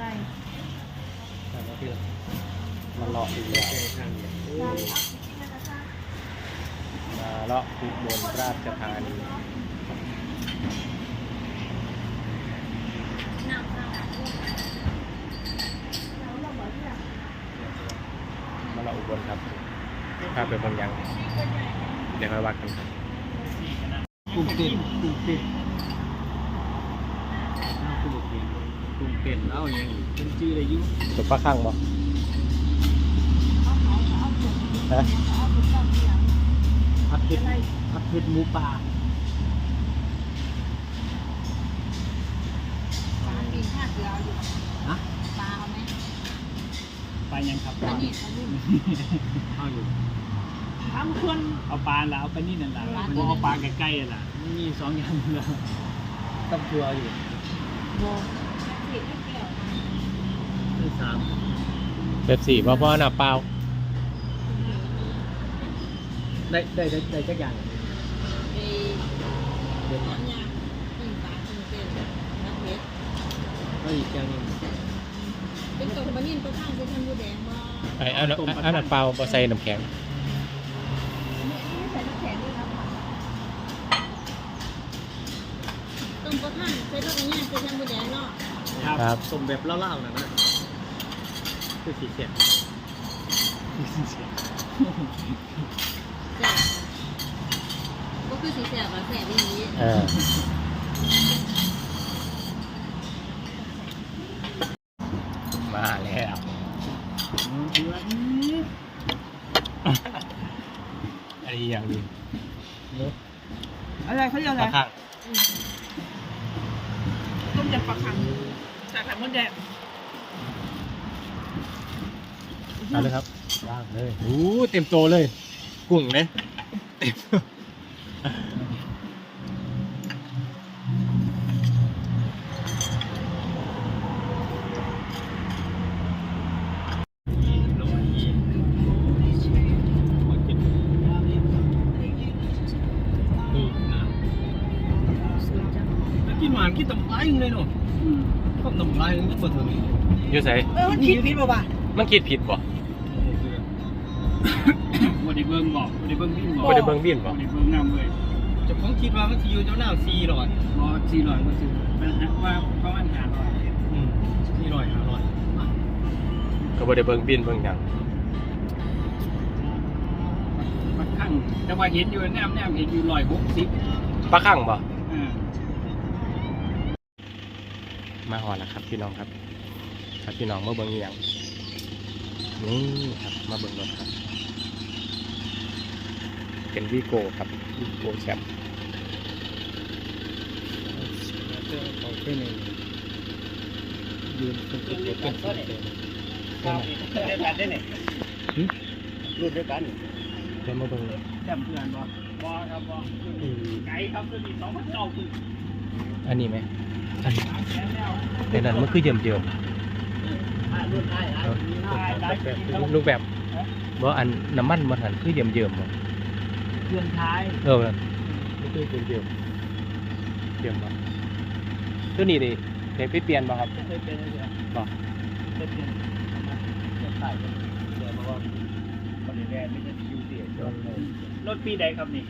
ไรมันเลาะอีกแล้วมาเลาะอุบลราชธานีน้ำข้าวแล้วเราบอกที่แบบมาเลาะอุบลครับภาพเป็นบางอย่างเดี๋ยวค่อยว่ากันครับกุ้งเต้นกุ้งเต้นเอากุ้งเต้ นกุ้งเต้นเอาอย่างเป็นชื่ออะไรยุ่สุดปลาข้างบ่เอกฮะผัดเผ็ดผัดเผ็ดหมูป่าปลาปีนข้าเกลือเอาอยู่ฮะปลาเอาไหมปยังครับปลานีบปลานีบเอาอยู่ปลาบุคคลเอาปลาแล้วเอาปลานี่นั่นแหละปลาเพราะเอาปลาใกล้ๆนั่นแหละมีสองอย่างแล้วต้องตัวอยู่ โบสีข้าวเกลือ ที่ สามเบบสี่พ่อพ่อหน้าเปล่าได้ได้ได้ได้จักอย่างไอ้เดี๋ยวน้ำยาปิ้งปลาปิ้งเส้นน้ำเผ็ดเอาอีกอย่างหนึงเป็นตัวปลานิ่มตัวข้างเป็นทันบูแดงว่าไอ้เอาเอาเอาหน้าเปล่าบ่ใส่น้ำแข็งไม่ใส่น้ำแข็งด้วยนะคะต้มตัวข้างใส่ตัวนี้เป็นทันบูแดงเนาะครับสมแบบเล่าๆนะนะ คือสีเสียงสีเสียงแซ่บก็คือสีแซ่บอะแซ่บอย่างนี้ เออมาแล้ว อันนี้อย่างดี อะไรเขาเรียก ป อะไร ลาข้าง ต้มยำปลาคังใส่ไข่มดแดง เอาเล ยครับว่างเลยโอ้เต็มโตเลย กุ้งเนี่ยเต็มนี่นะแล้วกินหวานกินตำไลเลยเนาะก็ตำไลนึงก็เปิดเทอมนี้อยู่ใส่เออมันคิดผิดป่ะวะมันคิดผิดบ่ วันนี้เบิ้งบอกวันนี้เบิ้งวิ่งบอกบ่ได้เบิ่งบินบ่ วันนี้เบิ้งน้ำเลยจะผมคิดว่ามันจะอยู่เจ้าหน้าสี่ร้อยบอสี่ร้อยก็คือมันหักว่าประมาณห้าร้อยสี่ร้อยห้าร้อยก็บ่ได้เบิ่งบินเบิ่งหยังมันข้างแต่ว่าเห็นอยู่แนมแนมเห็นอยู่ร้อยหกสิบปลาข้างบ่ อ่า มาหอดแล้วครับพี่น้องครับ ครับพี่น้องมาเบิ่งอีหยังนี่ครับมาเบิ่งรถครับ เป็นวีโก้ครับวีโก้แชมป์ของเพื่อนเองยืนเป็นตัวเป็นเป็นเป็นเดียวกันได้เนี่ยรุ่นเดียวกันเดี๋ยวมาเบิ่งแจ่มเพื่อนบ่บ่ครับบ่ไก่ครับตัวนี้สองพันเก้าคืออันนี้ไหมอันสามแสนแล้วในนั้นมันคือเยิมเยิมรุ่นได้รูปแบบว่าอันน้ำมันมันหันคือเยิมเยิมบ่ เครื่องท้าย เออมันคือเยิมเยิมเยิมบ่ตัวนี้ดิเดี๋ยไปเปลี่ยนบ่ครับเคยเป็นอะไรบ่เคยเป็นเดี๋ยวใส่เดี๋ยวมาะว่าตอนนี้แรกไม่ใช่คิวเดียวจนเลยรถปีใดครับนี่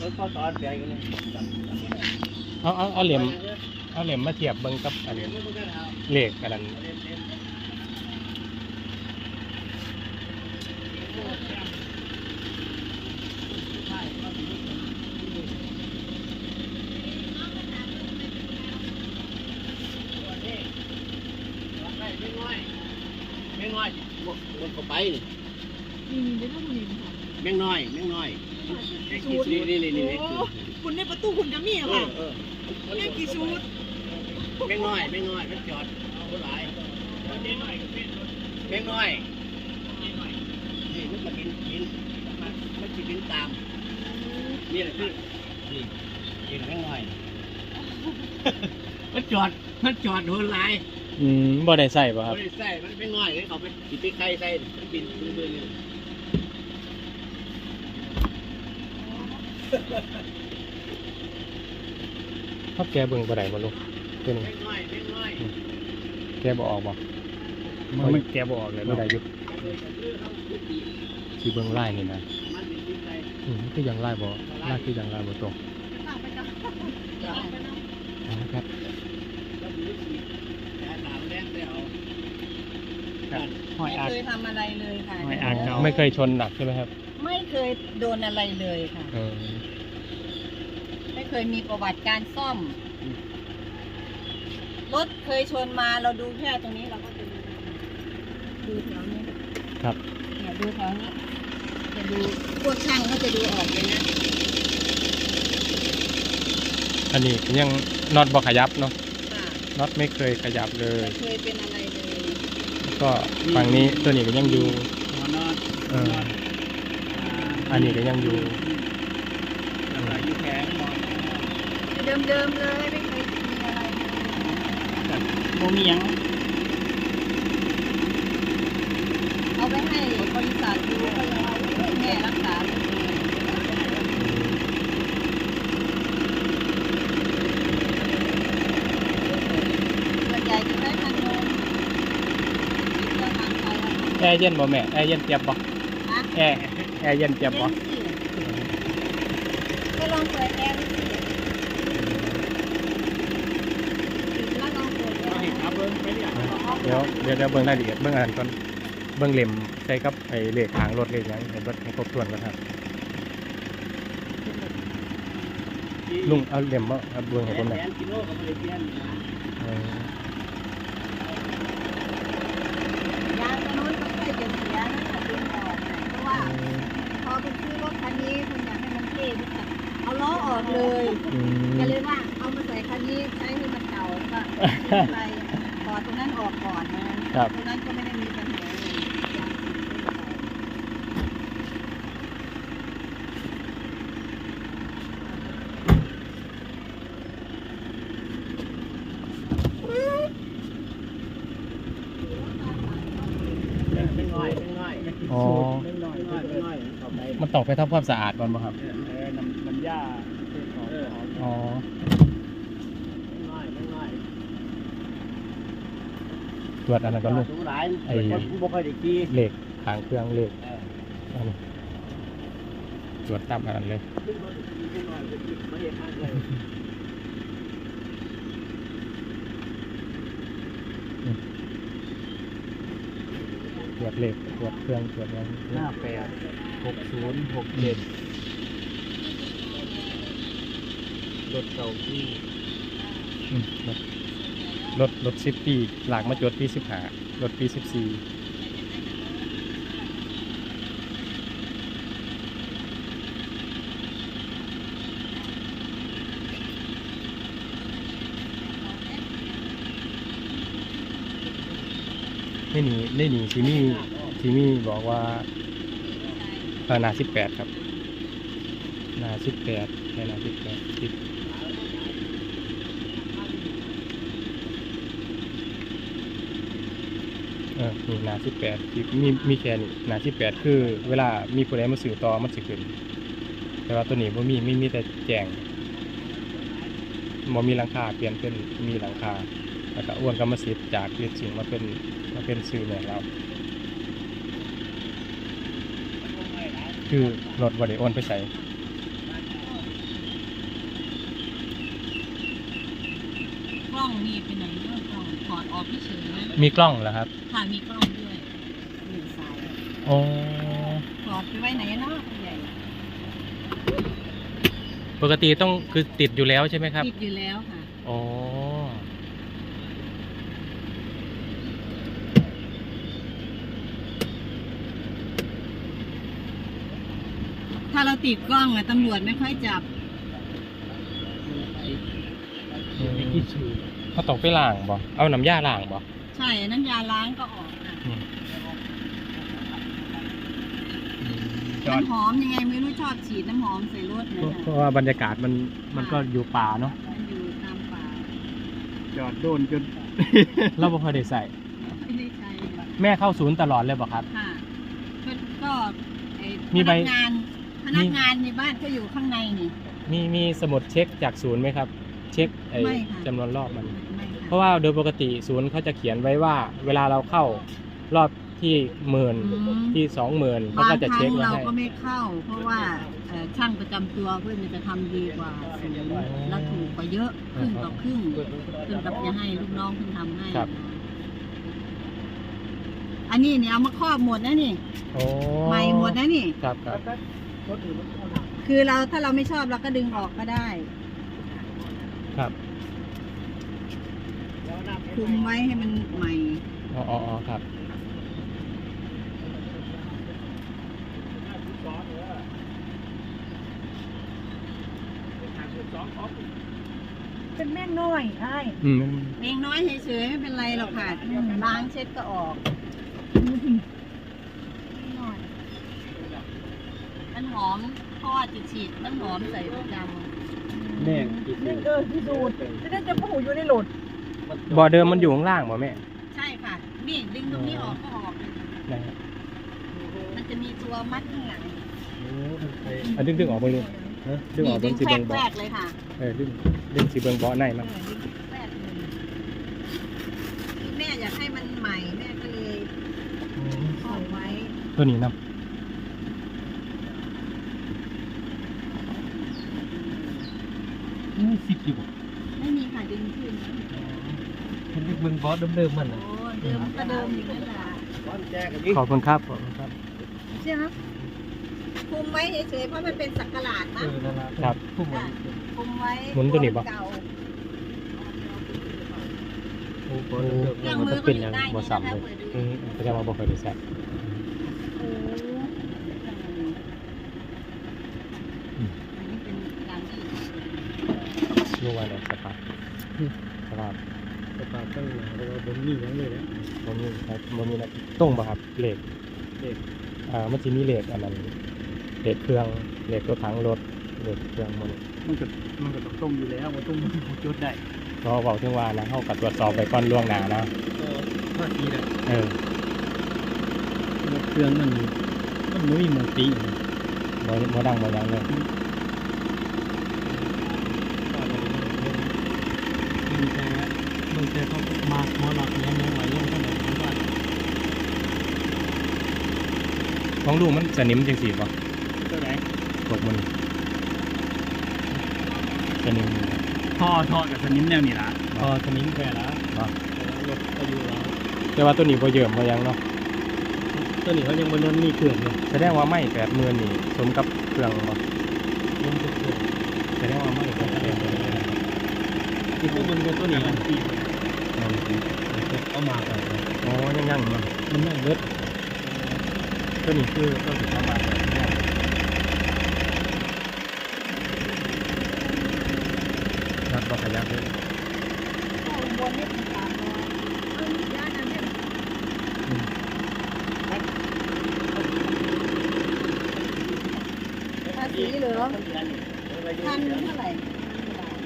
รถพ่อตอนแกกันเลยเอาเอาเอาเหลี่ยมเอาเหลี่ยมมาเทียบเบิ่งกับอันเหลขอันนั้น ไม่น้อยไม่ น้อยวนเข้าไปนี่นี่นี่เดี๋ยวต้องคุณนี่ค่ะแม่งน้อยแม่งน้อยสูตรนี่นี่นี่นี่โอ้คุณในประตูคุณจะมีเออะค่ะอเออแค่กี่สูตรแม่งน้อยแม่งน้อยมันจอดเอาหลายเจ๊หน่อยก็เป็นรถแม่งน้อยเจ๊หน่อยนี่มันก็บินบินมันมันจะบินตามนี่แหละคือนี่นี่แม่งน้อย มันจอดมันจอดโดนหลาย อืมบ่ได้ใส่บ่ะครับไม่ได้ใส่มันเป็นน้อยเลยเขาไปติดไปไข่ใส่มันบินบินบินเลยชอบแกเบิ่งบ่ได้บ่ลูกตัวนี้เล็น้อยเล็กน้อยแกบอกออกบ่มันมันแกบ่ออกเลยเมื่อเนาะใดหยุดที่เบิ่งไล่นี่นะอืมคือยังไล่บ่ไล่คือยังไล่บ่ตรงนะครับ ห้อยไม่อักเคยทำอะไรเลยค่ะไม่อ่านเก่าไม่เคยชนหนักใช่ไหมครับไม่เคยโดนอะไรเลยค่ะเออไม่เคยมีประวัติการซ่อม รถเคยชนมาเราดูแค่ตรงนี้เราก็จะดูดูแถวนี้ครับ เนี่ยดูแถวนี้ จะดูพวกช่างเขาจะดูออกเลยนะอันนี้ยังน็อตบ่ขยับเนาะค่ะน็อตไม่เคยขยับเลย ไม่เคยเป็นอะไรเลย ก็ฝั่งนี้ตัวนี้ก็ยังอยู่หัวนอนเอออันนี้ก็ยังอยู่แล้วก็อยู่แขนมองเดิมๆเลยไม่เคยมีอะไรเลยโมมีหยังเอาไปให้บริษัทดูเขายังเอาให้แม่รักษาเลยส่วนใหญ่จะใช้พันโลเครื่องทางไฟแล้ว แอร์เย็นบ่แม่แอร์เย็นเจ็บบ่นะแอร์แอร์เย็นเจ็บบ่เล่นสิก็ลองเปิดแอร์ดูสิแล้วลองเปิดแอเราร์เห็นครับเบิ้งไปเนี่ยเดี๋ยวเดี๋ยวเดี๋ยวเบิ่งรายละเอียดเบิ่งอันก่อนเบิ่งเล่มใส่กับไอ้เลขทางรถเลขหยังให้เบิดให้ครบถ้วนก่อนครับลุงเอาเล่มบ่เอาเบิ่งให้ผมหน่อย แสนกิโลก็ไม่ได้เปลี่ยนนะ เออยางตัวนู้นก็ใกล้จะเสียนะถ้าดึงออกเนี่ยเพราะว่า พอไปซื้อรถคันนี้คุณอยากให้มันเท่ด้วยค่ะเอาล้อออกเลยอืมก็เลยว่าเอามาใส่คันนี้ใช้ให้มันเก่าแล้วก็ไปถอดตรงนั้นออกก่อนนะครับตรงนั้นก็ไม่ได้มีปัญหาเลยยางติดไม่ไหวเป็นน้อยเป็นน้อยอ๋อ เป็นน้อยน้อยเป็นน้อยเข้าไปมันต้องไปทำความสะอาดก่อนบ่ครับ เออน้ำน้ำยาเป็นข อ๋อตรวจอันนั้นก็ลูกหลายไอ้บ่ค่อยได้ขี่เลขทางเครื่องเลขเอออันนี้ตรวจตามอันนั้นเลยขึ้นรถขี่เป็นน้อยก็ขี่ไม่ได้ทางเลยตรวจเลขตรวจเครื่องตรวจหยังห้าแปดหกศูนย์หกเจ็ด รถเก่าที่อืมรถรถรถสิบปี หลากมาจดปีสิบห้ารถปีสิบสี่ไม่หนีไม่หนีที่นี่ที่นี่บอกว่าเออนาสิบแปดครับนาสิบแปดแค่นาสิบแปดสิบ เออนี่หนาสิบแปดมีมีแค่นี้หนาสิบแปดคือ เวลามีผู้ใดมาสื่อต่อมันสิขึ้น แต่ว่าตัวนี้บ่มีไม่มีแต่แจงบ่มีหลังคาเปลี่ยนเป็นมีหลังคาแล้วก็อ้วนกรรมสิทธิ์จากเรียนสิ่งมาเป็นมาเป็นสื่อแม่เราคือรถบ่ได้โอนไปใส่กล้องนี่เป็นไหนเรื่องกล้อง ถอดออกเฉยๆมีกล้องเหรอครับค่ะมีกล้องด้วยหนึ่งสายอ๋อถอดไปไว้ไหนเนาะคุณใหญ่ปกติต้องคือติดอยู่แล้วใช่ไหมครับติดอยู่แล้วค่ะอ๋อถ้าเราติดกล้องอะตำรวจไม่ค่อยจับไอ้ที่สูบ เขาต้องไปล้างบ่เอาน้ำยาล้างบ่ใช่น้ำยาล้างก็ออกอะอืมจอดน้ำหอมยังไงไม่รู้ชอบฉีดน้ำหอมใส่รถนะเพราะคะเพราะว่าบรรยากาศมันมันก็อยู่ป่าเนาะมันอยู่ตามป่าจอดโดนจน เราบ่ค่อยได้ใส่ไม่ได้ใช้ค่ะแม่เข้าศูนย์ตลอดเลยบ่ครับ ค่ะก็ก็ไอ้มีพใบ นักงานพนักงานในบ้านก็อยู่ข้างในนี่ มีมีสมุดเช็คจากศูนย์ไหมครับ เช็คไอ้ไม่ค่ะ จำนวนรอบมันไม่ค่ะ เพราะว่าโดยปกติศูนย์เขาจะเขียนไว้ว่า เวลาเราเข้ารอบที่หมื่นอืม ที่สองหมื่นเขาบางก็คจะรั้เช็คงไว้เราให้ ก็ไม่เข้า เพราะว่าเอ่อช่างประจำตัวเพื่อนมันจะทำดีกว่าศูนย์แล้วถูกกว่าเยอะครึ่งต่อครึ่งครึ่งกับจะให้ลูกน้องเพิ่งทำให้ครับ อันนี้เนี่ยเอามาครอบหมดนะนี่โอ้ใหม่หมดนะนี่ ครับครับคือเราถ้าเราไม่ชอบเราก็ดึงออกก็ได้ ครับ คุมไว้ให้มันใหม่อ๋ออ๋ออ๋อครับ เป็นแม่งน้อยใช่อืมเองน้อยเฉยๆไม่เป็นไรหรอกค่ะล้างเช็ดก็ออกมันหอมเพราะว่าจะฉีดมันหอมใส่ประจแม่งอีกนี่เออที่สูตรจะได้จะพูอยู่ในโหลด บ่อเดิมมันอยู่ข้างล่างบ่แม่ำใช่ค่ะนี่ดึงตรงนี้ออกก็ออกเลยนะฮะมันจะมีตัวมัดข้างหลังอะดึงดึงออกไปเลยดึงออกดึเบิ่งงสิแเบิ่งกบ่อๆเลยค่ะเออดึงดึงสิเบิ่งบ่อในเอมันอดึงแกๆเลยแม่อยากให้มันใหม่แม่ก็เลยครอบไว้ตัวนี้นํนี่สิบอยู่ ไม่มีค่ะดึงขึ้น มันเบิ่งบอสเดิมๆมันโอ้เดิมก็เดิมอยู่นั่นแหละขอบคุณครับขอบคุณครับใช่ไหมคุมไว้เฉยๆเพราะมันเป็นสักกะหลาดเอมั้งอนั่นละครับ ผู้มันคุมไว้หมุนตัวนี้ปะ เก่าโอ้โหเครื่องมันมืจะอเป็นก็อย่างได้บ่นี่ซ้ำนะคะเลยเปิดดูอืมแสดงว่าบ่เคยได้ใส่โอ้อันนี้เป็นการที่ รู้ว่าเนี่ยสภาพสภาพ สภาพตั้งหนาเพราะว่าผมมีอย่างเลยนะบ่มีครับบ่มีนะตรงบ่ครับเหล็กเหล็กอ่ามันสิมีเหล็กอันนั้นเหล็กเครื่องเหล็กรถถังรถเหล็กเครื่องมันมันก็มันก็ต้องต้มอยู่แล้วมันต้มมันจุดได้ก็เว้าถึงว่านะเฮาก็ตรวจสอบไปก่อนล่วงหน้านะก็ภาคดีนะเออเครื่องมันมันไม่มีหมองตีอยู่บ่บ่ดังบ่หยังเลย มีแต่มัน แต่เขามาหมอหลักยังยังไหวยังเท่าไหร่ผมว่าของลูกมันสนิมจังซี่บ่เท่าไหร่พวกมันสนิมท่อท่อกับสนิมแนวนี่ละท่อสนิมแค่ละบ่รถอายุเราแต่ว่าตัวนี้บ่เยิ่มบ่หยังเนาะตัวนี้เขายังบนนั้นมีเครื่องเลยแสดงว่าไม่80,000นี่สมกับเครื่องบ่ยังจะเครื่องแสดงว่าไม่แสดงว่าที่พวกมันเป็นตัวนี้มันตี เอามาไปอ๋อยังยังเนาะมันยังเลิศตัวนี้คือตัวที่เข้ามาเนี่ยนัดบ่ขยับเลยข้างบนนี่เป็นสามร้อยเออย่านนั้นเนี่ยภาษีเหลือพันเท่าไหร่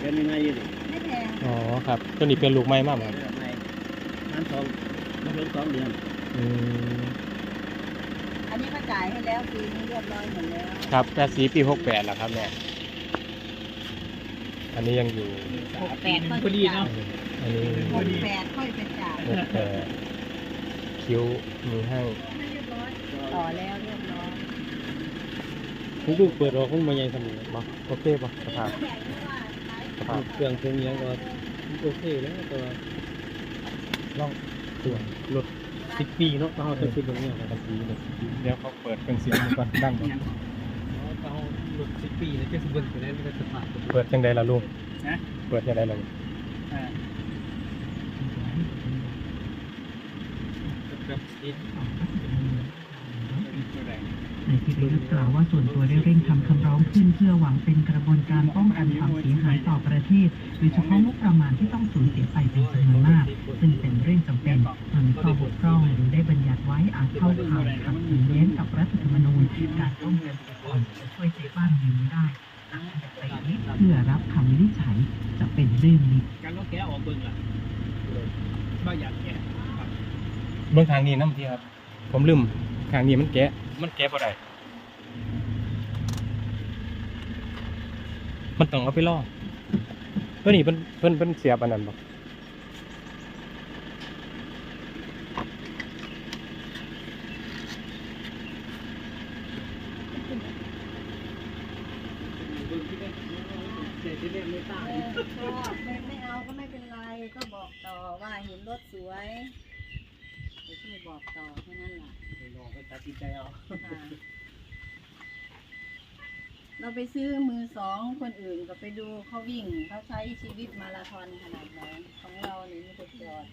เดือนยังไงอยู่ดิไม่แพงอ๋อครับตัวนี้เป็นลูกไม้มากครับ ไม่เป็นสองเดือนอืมอันนี้ก็จ่ายให้แล้วปีนี้เรียบร้อยหมดแล้วครับแต่สีปีหกแปดแล้วครับเนี่ยอันนี้ยังอยู่หกแปดค่อยพอดีจ่ายเนาะอันนี้หกแปดค่อยไปจ่ายหกแปดคิ้วมีให้ต่อแล้วเรียบร้อยผมดูเปิดออกมันมาใหญ่เสมอบ่โอเคป่ะสภาพสภาพเครื่องเครื่องยังก็โอเคแล้วตัวล่อง ตัวรถสิบปีเนาะเขาจะคิดแบบนี้ครับภาษีเลยเดี๋ยวเขาเปิดเครื่องเสียงดูก่อนดังบ่เขารถสิบปีแล้วจะสมบูรณ์อยู่แล้วก็สภาพเปิดยังไงล่ะลุงนะเปิดยังไงล่ะลุงอ่ากับ สิบนายพิริยกล่าวว่าส่วนตัวได้เร่งทำคำร้องขึ้น เพื่อหวังเป็นกระบวนการป้องกันความเสียหายต่อประเทศโดยเฉพาะงบประมาณที่ต้องสูญเสียไปเป็นจำนวนมาก ซึ่งเป็นเรื่องจำเป็นมันมีข้อบกพร่องหรือได้บัญญัติไว้อาจเข้าข่ายขัดขืนแย้งกับรัฐธรรมนูญการป้องกันบุคคลจะช่วยเซฟบ้านเมืองไม่ได้หากจะไปนี้เพื่อรับคำวินิจฉัยจะเป็นเรื่องนี้การล็อกแกะออกเบิ่งล่ะบ้าอยากแกะเบื้องทางนี้น้ำที่ครับ ผมลืม ทางนี้มันแกะ มันแกะบ่ได้มันต้องเอาไปล่อตัวนี่เพื่อนเพื่นเพิ่นเสียบอันนั้นบ่ไม่เอาก็ไม่เป็นไร ก็บอกต่อว่าเห็นรถสวย ไปช่วยบอกต่อแค่นั้นแหละลองไปตัดสินใจเอาค่ะเราไปซื้อมือสองคนอื่นก็ไปดูเขาวิ่งเขาใช้ชีวิตมาราธอนขนาดไหนของเราเนี่ยมีแต่จอด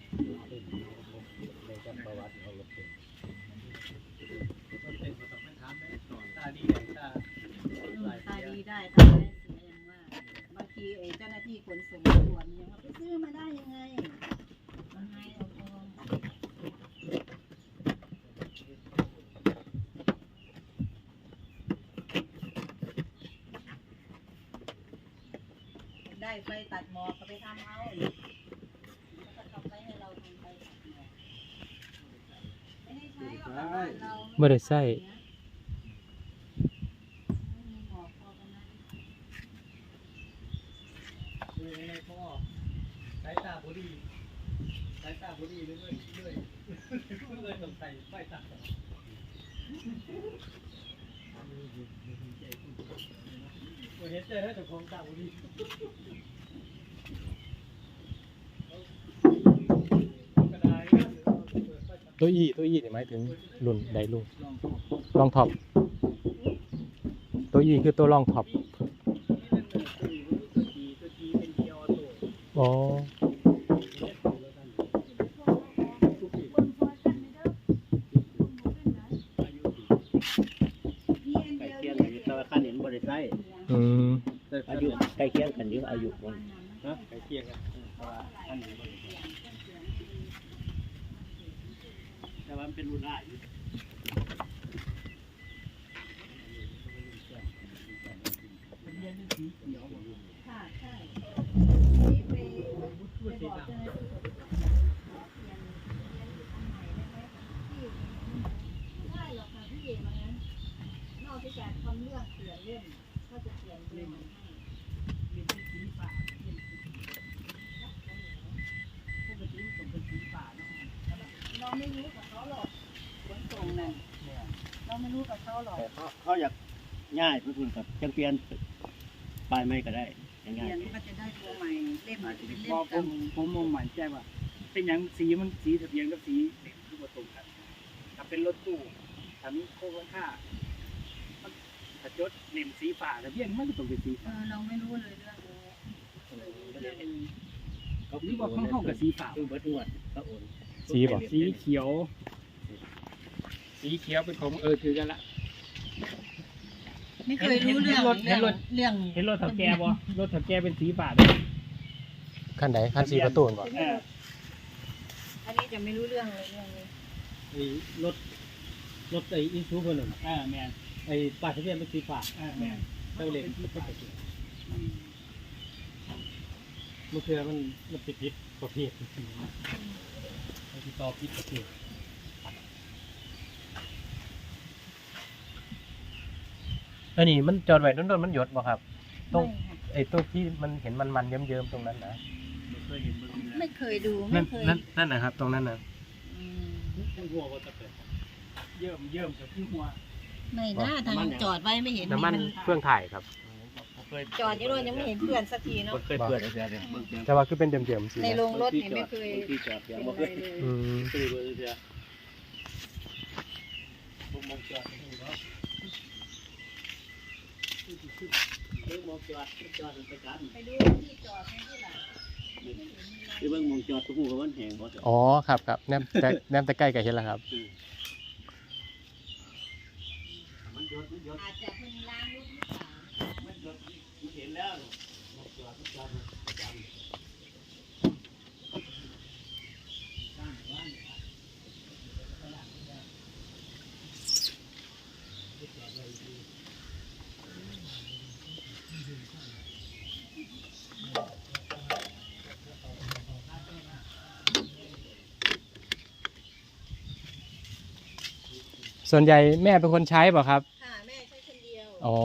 ในกับประวัติเขารถเป็นรถเป็นประสบปัญหาได้ต่อตาดีไหนตาอืมตาดีได้ตาได้เสียอย่างว่าบางทีไอ้เจ้าหน้าที่ขนส่งตรวจเนี่ยว่าไปซื้อมาได้ยังไงมันไงเอาปลอม ไปไฟตัดหมอกก็ไปทำเอาเขาก็ทำไปให้เราทำไฟตัดหมอกไม่ได้ใช้หรอกบ้านเรา บ่ได้ใช้ นะมีหมอกพอกันนะ คือในพ่อสายตาบุรีสายตาบุรีเรื่อยๆเรื่อยๆเลยต้องใส่ไฟตัดเห็นใจแล้วแต่ของตาบุรี ตัวอีตัวอีนี่หมายถึงรุ่นใดลุงลองท็อปตัวอีคือตัวลองท็อปอ๋อ ใกล้เคียงกันอยู่แต่ว่าขั้นเห็นบริษัท อืม อายุใกล้เคียงกันอยู่อายุมัน นะใกล้เคียงกันเพราะว่าอันนี้บริษัท แต่ว่ามันเป็นรุ่นอ้ายอยู่ ค่ะใช่นี่ไปไปบอกเจ้าหน้าที่ขอเปลี่ยนเรียนอยู่ทำใหม่ได้ไหมพี่ไม่ได้หรอกค่ะพี่ว่างั้นนอกจากทำเรื่องเปลี่ยนเล่มก็จะเปลี่ยนเล่มให้เราไม่รู้กับเขาหรอกขนส่งน่ะเราไม่รู้กับเขาหรอก แต่ เขาเขาอยากง่ายเพื่อนกับจังเปลี่ยนปลายไม้ก็ได้เปลี่ง่ายยนก็จะได้ตัวใหม่เล่มเป็นพเล่อมผเก่ามผมมองหมั่นใจว่า เป็นอย่างสีมันสีทะเบียนกับสีเด็กคือมาตรงกันถ้าเป็นรถตู้ถ้ามีโค้งค่ามันถ้าจดเล่มสีฟ้าทะเบียนมันก็ต้องเป็นสีเอฟ้าอเราไม่รู้เลยเรื่องนี้ไม่รู้เรื่องนี้เขาคิดว่าข้างห้องกับสีฟ้าคือเบิดงวดเขาโอนสีบ่สีเขียว สีเขียวเป็นของเออถือกันละ ไม่เคยรู้เรื่องเห็นรถเรื่องเห็นรถถังแกบ่รถถังแกเป็นสีฟ้าด้วยขั้นไหนขั้นสีประตูนบ่เอออันนี้จะไม่รู้เรื่องเลยเรื่องนี้ไอ้รถรถไอ้อิซูเบอร์หนึ่งอ่าแมนไอ้ป้ายทะเบียนเป็นสีฟ้าอ่าแมนเจ้าเล็กมันเป็นสีมันคือมันมันติดพิษประเภทสีมันติดต่อพิษประเภท อันนี้มันจอดไว้ต้นๆมันหยดบ่ครับตรงไม่ค่ะไอ้ตัวที่มันเห็นมันมันๆเยิ้มๆตรงนั้นนะเคยเห็นเบิดอยู่แล้วไม่เคยดูนั่ไม่นเคยนั่นนั่นนะครับ ตรงนั้นนะอืมทั้งหัวก็จะเป็นเยิ่มเยิ่มกับที่หัวไม่น่าทางจอดไว้ไม่เห็นน้ำมันเครื่องถ่ายครับเคยจอดอยู่ด้วยยังไม่เห็นเพื่อนสักทีเนาะเคยเปิดอะไรเนี่ยเบิ่งเสียงแต่ว่าคือเป็นเดิมๆสิในโรงรถเนี่ยไม่เคยที่จอดเสียงเป็นบ่อะเคไรยเลยอืมเคยเบิ่งเสียงบ่มองจอดเนาะเบิ่งมองจอดจอดไปกันไปดูที่จอดไม่ที่ไหนที่เบิ่งมองจอดตู้กับมันแหงบ่จอดอ๋อครับครับแนมแต่แนมแต่ใกล้กับเห็นแล้วครับ มันยดมันยดอาจจะเพิ่งล้างรถหรือเปล่า มันยดมันเห็นแล้วมองจอดจอดประจำ ส่วนใหญ่แม่เป็นคนใช้เปล่ะครับ ค่ะแม่ใช้คนเดียว อ๋อ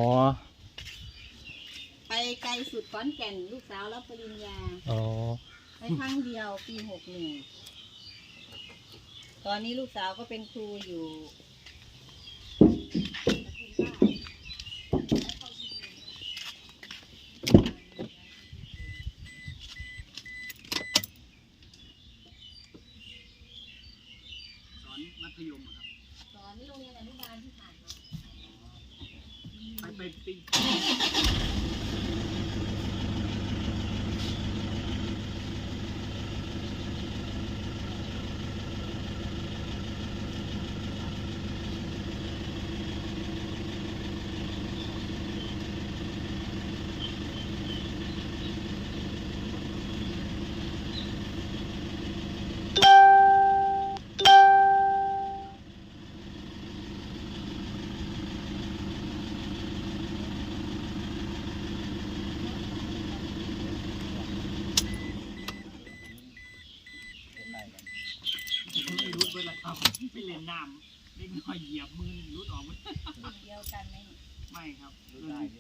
ไปไกลสุดขอนแก่นลูกสาวรับปริญญา อ๋อ ไปครั้งเดียวปีหกหนึ่งตอนนี้ลูกสาวก็เป็นครูอยู่ ธยมอะครับ สอนโรงเรียนอนุบาลที่ผ่านมา ไปไปปี ไม่รู้เวลาครับ ไปเล่นน้ำเล็กน้อยเหยียบมือนี่รุดออกหมดรุ่นเดียวกันไหมนี่ไม่ครับ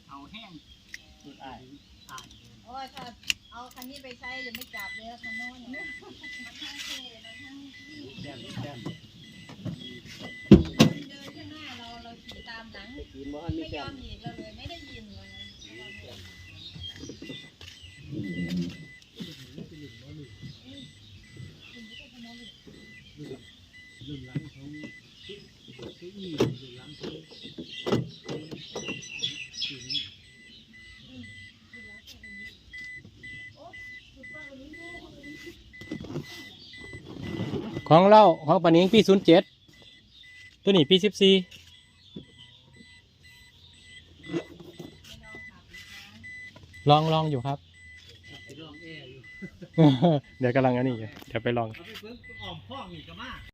เอาแห้งสุดอ้ายโอ้ยถ้าเอาคันนี้ไปใช้จะไม่จับเลยคันโน้นเนี่ยมันทั้งเท่มันทั้งวิ่งแต้มแต้มเดินข้างหน้าเราเราขี่ตามหลัง กินบ่อันมีไม่ยแต้อมมหนีเราเลยไม่ได้ยินเลยนะ ของเราของปานิงปีศูนย์เจ็ดตัวนี้ปีสิบสี่ลองลองอยู่ครับ เดี๋ยวกำลังอันนี้อยู่เดี๋ยวไปลอง เอาไปเพิ่งอ้อมห้องนี่ก็มา